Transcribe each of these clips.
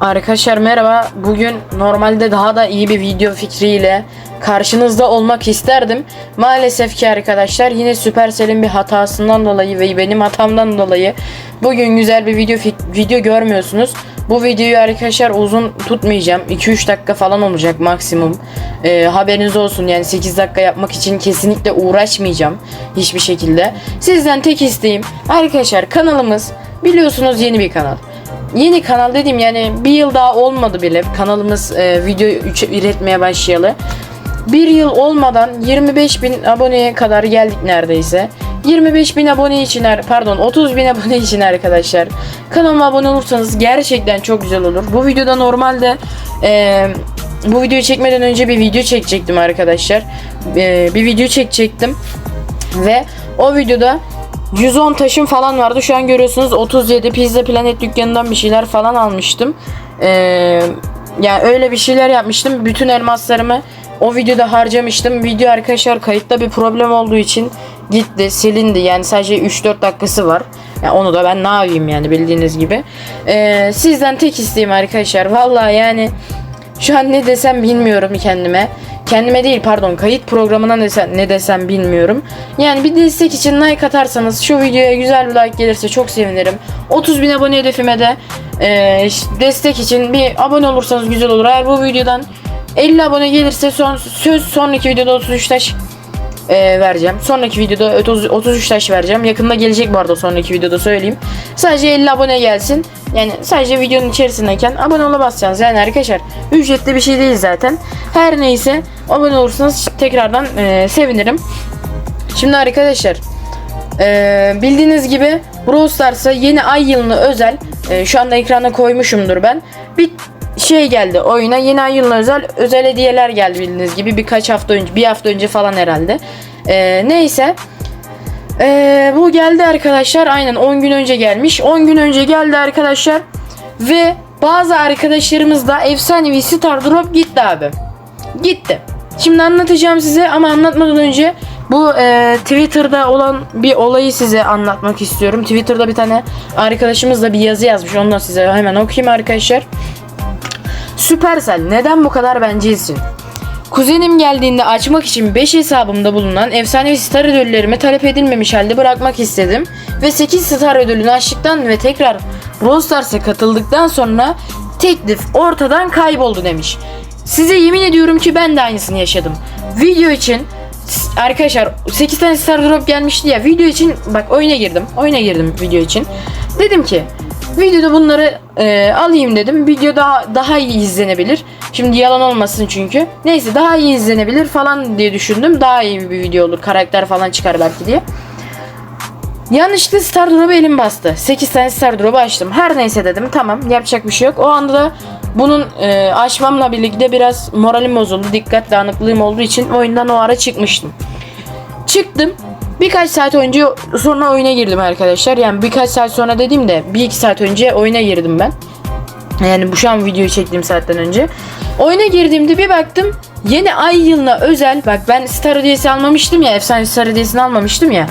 Arkadaşlar merhaba. Bugün normalde daha da iyi bir video fikriyle karşınızda olmak isterdim. Maalesef ki arkadaşlar yine Supercell'in bir hatasından dolayı ve benim hatamdan dolayı bugün güzel bir video video görmüyorsunuz. Bu videoyu arkadaşlar uzun tutmayacağım. 2-3 dakika falan olacak maksimum. Ee, haberiniz olsun yani 8 dakika yapmak için kesinlikle uğraşmayacağım hiçbir şekilde. Sizden tek isteğim arkadaşlar kanalımız biliyorsunuz yeni bir kanal. Yeni kanal dedim yani bir yıl daha olmadı bile kanalımız e, video üretmeye başlayalı. Bir yıl olmadan 25 bin aboneye kadar geldik neredeyse. 25 bin abone için ar- pardon 30 bin abone için arkadaşlar. Kanalıma abone olursanız gerçekten çok güzel olur. Bu videoda normalde e, bu videoyu çekmeden önce bir video çekecektim arkadaşlar. E, bir video çekecektim. Ve o videoda 110 taşım falan vardı. Şu an görüyorsunuz 37 Pizza Planet dükkanından bir şeyler falan almıştım. Ee, yani öyle bir şeyler yapmıştım. Bütün elmaslarımı o videoda harcamıştım. Video arkadaşlar kayıtta bir problem olduğu için gitti, silindi. Yani sadece 3-4 dakikası var. Yani onu da ben ne yapayım yani bildiğiniz gibi. Ee, sizden tek isteğim arkadaşlar. Vallahi yani şu an ne desem bilmiyorum kendime. Kendime değil pardon kayıt programına ne desem, ne desem bilmiyorum. Yani bir destek için like atarsanız şu videoya güzel bir like gelirse çok sevinirim. 30 bin abone hedefime de e, destek için bir abone olursanız güzel olur. Eğer bu videodan 50 abone gelirse son, söz sonraki videoda 33 taş e, vereceğim. Sonraki videoda 30, 33 taş vereceğim. Yakında gelecek bu arada sonraki videoda söyleyeyim. Sadece 50 abone gelsin. Yani sadece videonun içerisindeyken abone ola basacaksınız. Yani arkadaşlar ücretli bir şey değil zaten. Her neyse abone olursanız tekrardan e, sevinirim. Şimdi arkadaşlar e, bildiğiniz gibi Brawl Stars'a yeni ay yılını özel e, şu anda ekrana koymuşumdur ben. Bir şey geldi oyuna yeni ay özel özel hediyeler geldi bildiğiniz gibi birkaç hafta önce bir hafta önce falan herhalde. E, neyse ee, bu geldi arkadaşlar. Aynen 10 gün önce gelmiş. 10 gün önce geldi arkadaşlar. Ve bazı arkadaşlarımız da efsanevi Star Drop gitti abi. Gitti. Şimdi anlatacağım size ama anlatmadan önce bu e, Twitter'da olan bir olayı size anlatmak istiyorum. Twitter'da bir tane arkadaşımız da bir yazı yazmış. Onu da size hemen okuyayım arkadaşlar. Supercell neden bu kadar bencilsin? Kuzenim geldiğinde açmak için 5 hesabımda bulunan efsanevi star ödüllerimi talep edilmemiş halde bırakmak istedim. Ve 8 star ödülünü açtıktan ve tekrar Brawl Stars'a katıldıktan sonra teklif ortadan kayboldu demiş. Size yemin ediyorum ki ben de aynısını yaşadım. Video için arkadaşlar 8 tane star drop gelmişti ya video için bak oyuna girdim. Oyuna girdim video için. Dedim ki Videoda bunları e, alayım dedim. Video daha daha iyi izlenebilir. Şimdi yalan olmasın çünkü. Neyse daha iyi izlenebilir falan diye düşündüm. Daha iyi bir video olur. Karakter falan çıkar belki diye. Yanlışlıkla Star Drop'a elim bastı. 8 tane Star Drop'u açtım. Her neyse dedim. Tamam yapacak bir şey yok. O anda da bunun e, açmamla birlikte biraz moralim bozuldu. Dikkat dağınıklığım olduğu için oyundan o ara çıkmıştım. Çıktım. Birkaç saat önce sonra oyuna girdim arkadaşlar. Yani birkaç saat sonra dediğimde bir iki saat önce oyuna girdim ben. Yani bu şu an videoyu çektiğim saatten önce. Oyuna girdiğimde bir baktım yeni ay yılına özel bak ben Star hediyesi almamıştım ya efsane Star hediyesini almamıştım ya.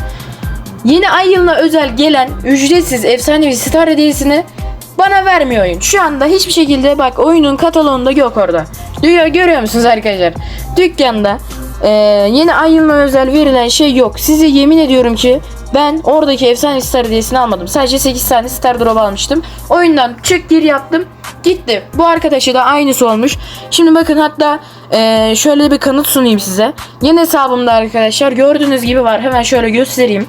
Yeni ay yılına özel gelen ücretsiz efsanevi Star hediyesini bana vermiyor oyun. Şu anda hiçbir şekilde bak oyunun kataloğunda yok orada. Diyor görüyor musunuz arkadaşlar? Dükkanda e, yeni ay yılına özel verilen şey yok. Size yemin ediyorum ki ben oradaki efsane star hediyesini almadım. Sadece 8 tane star drop almıştım. Oyundan çık gir yaptım. Gitti. Bu arkadaşı da aynısı olmuş. Şimdi bakın hatta e, şöyle bir kanıt sunayım size. Yeni hesabımda arkadaşlar gördüğünüz gibi var. Hemen şöyle göstereyim.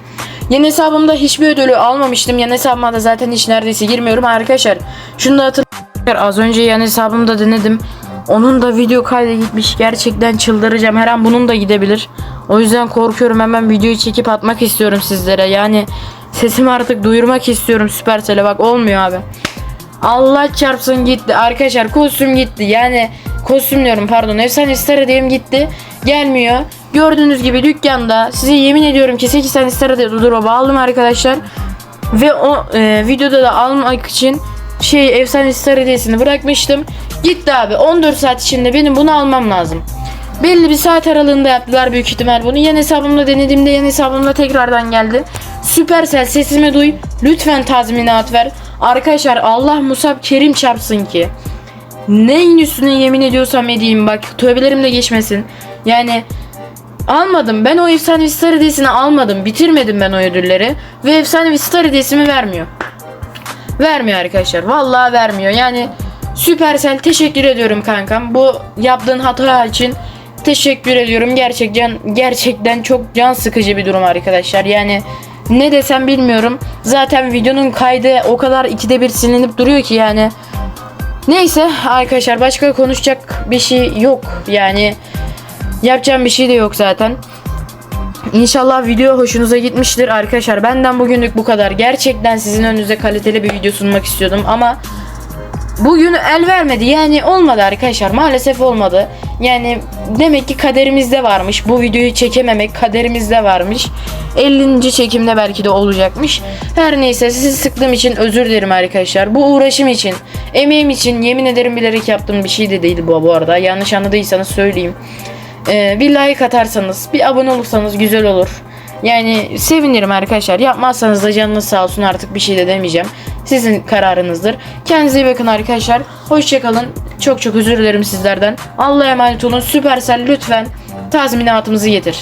Yeni hesabımda hiçbir ödülü almamıştım. Yeni hesabıma da zaten hiç neredeyse girmiyorum arkadaşlar. Şunu da hatırlayın. Az önce yan hesabımda denedim. Onun da video kaydı gitmiş. Gerçekten çıldıracağım. Her an bunun da gidebilir. O yüzden korkuyorum. Hemen videoyu çekip atmak istiyorum sizlere. Yani sesimi artık duyurmak istiyorum Supercell'e. Bak olmuyor abi. Allah çarpsın gitti. Arkadaşlar kostüm gitti. Yani kostüm diyorum pardon. Efsane Star hediyem gitti. Gelmiyor. Gördüğünüz gibi dükkanda size yemin ediyorum ki 8 tane Star hediyesi drop aldım arkadaşlar. Ve o e, videoda da almak için şey efsane star hediyesini bırakmıştım. Gitti abi 14 saat içinde benim bunu almam lazım. Belli bir saat aralığında yaptılar büyük ihtimal bunu. Yan hesabımda denediğimde yan hesabımda tekrardan geldi. Supercell sesimi duy. Lütfen tazminat ver. Arkadaşlar Allah Musab Kerim çarpsın ki. neyin üstüne yemin ediyorsam edeyim bak tövbelerim de geçmesin. Yani almadım. Ben o efsanevi star hediyesini almadım. Bitirmedim ben o ödülleri. Ve efsanevi star hediyesimi vermiyor. Vermiyor arkadaşlar. Vallahi vermiyor. Yani Supercell teşekkür ediyorum kankam. Bu yaptığın hata için teşekkür ediyorum. Gerçekten gerçekten çok can sıkıcı bir durum arkadaşlar. Yani ne desem bilmiyorum. Zaten videonun kaydı o kadar ikide bir silinip duruyor ki yani. Neyse arkadaşlar başka konuşacak bir şey yok. Yani yapacağım bir şey de yok zaten. İnşallah video hoşunuza gitmiştir arkadaşlar. Benden bugünlük bu kadar. Gerçekten sizin önünüze kaliteli bir video sunmak istiyordum ama bugün el vermedi. Yani olmadı arkadaşlar. Maalesef olmadı. Yani demek ki kaderimizde varmış. Bu videoyu çekememek kaderimizde varmış. 50. çekimde belki de olacakmış. Her neyse sizi sıktığım için özür dilerim arkadaşlar. Bu uğraşım için, emeğim için yemin ederim bilerek yaptığım bir şey de değil bu bu arada. Yanlış anladıysanız söyleyeyim. Ee, bir like atarsanız, bir abone olursanız güzel olur. Yani sevinirim arkadaşlar. Yapmazsanız da canınız sağ olsun artık bir şey de demeyeceğim. Sizin kararınızdır. Kendinize iyi bakın arkadaşlar. Hoşçakalın. Çok çok özür dilerim sizlerden. Allah'a emanet olun. Süpersel lütfen tazminatımızı getir.